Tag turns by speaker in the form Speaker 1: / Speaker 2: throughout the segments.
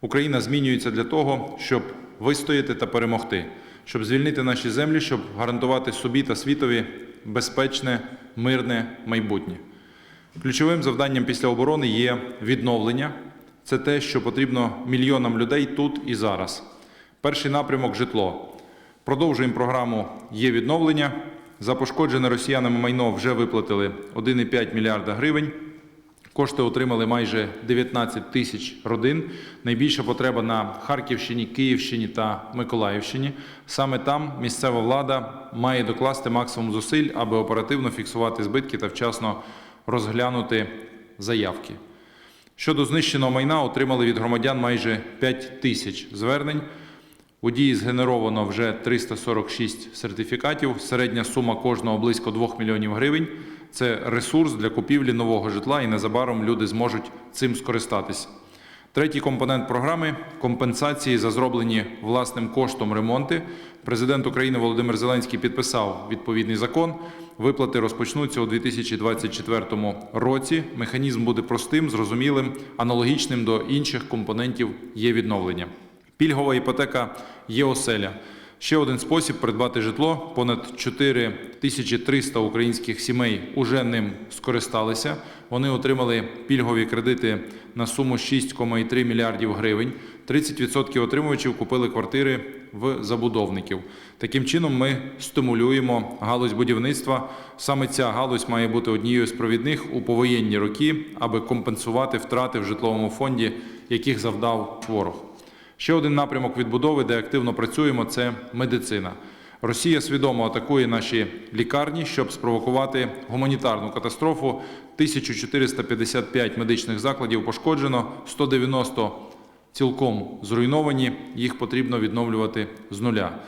Speaker 1: Україна змінюється для того, щоб вистояти та перемогти, щоб звільнити наші землі, щоб гарантувати собі та світові безпечне, мирне майбутнє. Ключовим завданням після оборони є відновлення. Це те, що потрібно мільйонам людей тут і зараз. Перший напрямок житло. Продовжуємо програму Є відновлення. За пошкоджене росіянами майно вже виплатили 1,5 мільярда гривень. Кошти отримали майже 19 тисяч родин. Найбільша потреба на Харківщині, Київщині та Миколаївщині. Саме там місцева влада має докласти максимум зусиль, аби оперативно фіксувати збитки та вчасно розглянути заявки. Щодо знищеного майна, отримали від громадян майже 5 тисяч звернень. У дії згенеровано вже 346 сертифікатів. Середня сума кожного близько 2 мільйонів гривень. Це ресурс для купівлі нового житла, і незабаром люди зможуть цим скористатися. Третій компонент програми компенсації за зроблені власним коштом ремонти. Президент України Володимир Зеленський підписав відповідний закон. Виплати розпочнуться у 2024 році. Механізм буде простим, зрозумілим, аналогічним до інших компонентів є відновлення. Пільгова іпотека є оселя. Ще один спосіб придбати житло. Понад 4300 українських сімей уже ним скористалися. Вони отримали пільгові кредити на суму 6,3 мільярдів гривень. 30% отримувачів купили квартири в забудовників. Таким чином ми стимулюємо галузь будівництва. Саме ця галузь має бути однією з провідних у повоєнні роки, аби компенсувати втрати в житловому фонді, яких завдав ворог. Ще один напрямок відбудови, де активно працюємо, це медицина. Росія свідомо атакує наші лікарні, щоб спровокувати гуманітарну катастрофу. 1455 медичних закладів пошкоджено, 190 цілком зруйновані. Їх потрібно відновлювати з нуля.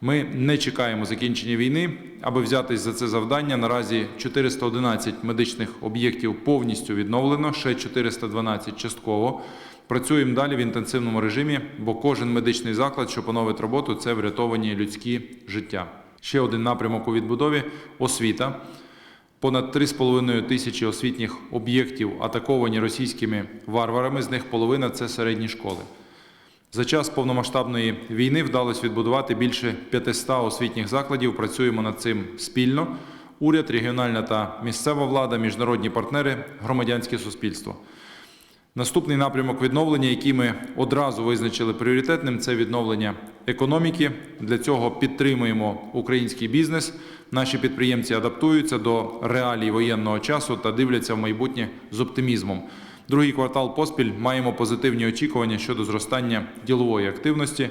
Speaker 1: Ми не чекаємо закінчення війни, аби взятись за це завдання. Наразі 411 медичних об'єктів повністю відновлено, ще 412 частково. Працюємо далі в інтенсивному режимі, бо кожен медичний заклад, що поновить роботу, це врятовані людські життя. Ще один напрямок у відбудові освіта. Понад 3,5 тисячі освітніх об'єктів атаковані російськими варварами. З них половина це середні школи. За час повномасштабної війни вдалося відбудувати більше 500 освітніх закладів. Працюємо над цим спільно. Уряд, регіональна та місцева влада, міжнародні партнери, громадянське суспільство. Наступний напрямок відновлення, який ми одразу визначили пріоритетним, це відновлення економіки. Для цього підтримуємо український бізнес. Наші підприємці адаптуються до реалій воєнного часу та дивляться в майбутнє з оптимізмом. Другий квартал поспіль маємо позитивні очікування щодо зростання ділової активності.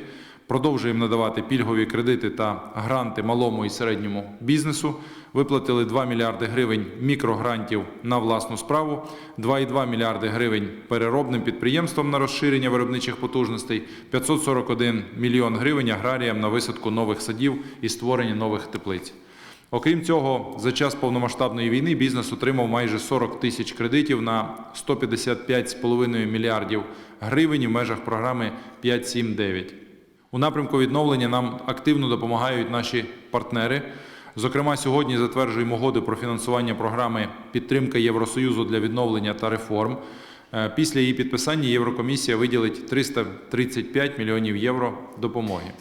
Speaker 1: Продовжуємо надавати пільгові кредити та гранти малому і середньому бізнесу. Виплатили 2 мільярди гривень мікрогрантів на власну справу, 2,2 мільярди гривень переробним підприємствам на розширення виробничих потужностей, 541 мільйон гривень аграріям на висадку нових садів і створення нових теплиць. Окрім цього, за час повномасштабної війни бізнес отримав майже 40 тисяч кредитів на 155,5 мільярдів гривень в межах програми 5.7.9. У напрямку відновлення нам активно допомагають наші партнери. Зокрема, сьогодні затверджуємо угоди про фінансування програми підтримка Євросоюзу для відновлення та реформ. Е, Після її підписання Єврокомісія виділить 335 мільйонів євро допомоги.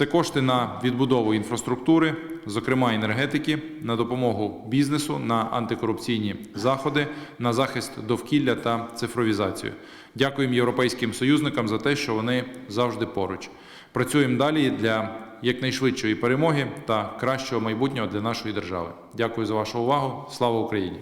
Speaker 1: Це кошти на відбудову інфраструктури, зокрема енергетики, на допомогу бізнесу, на антикорупційні заходи, на захист довкілля та цифровізацію. Дякуємо європейським союзникам за те, що вони завжди поруч. Працюємо далі для якнайшвидшої перемоги та кращого майбутнього для нашої держави. Дякую за вашу увагу. Слава Україні!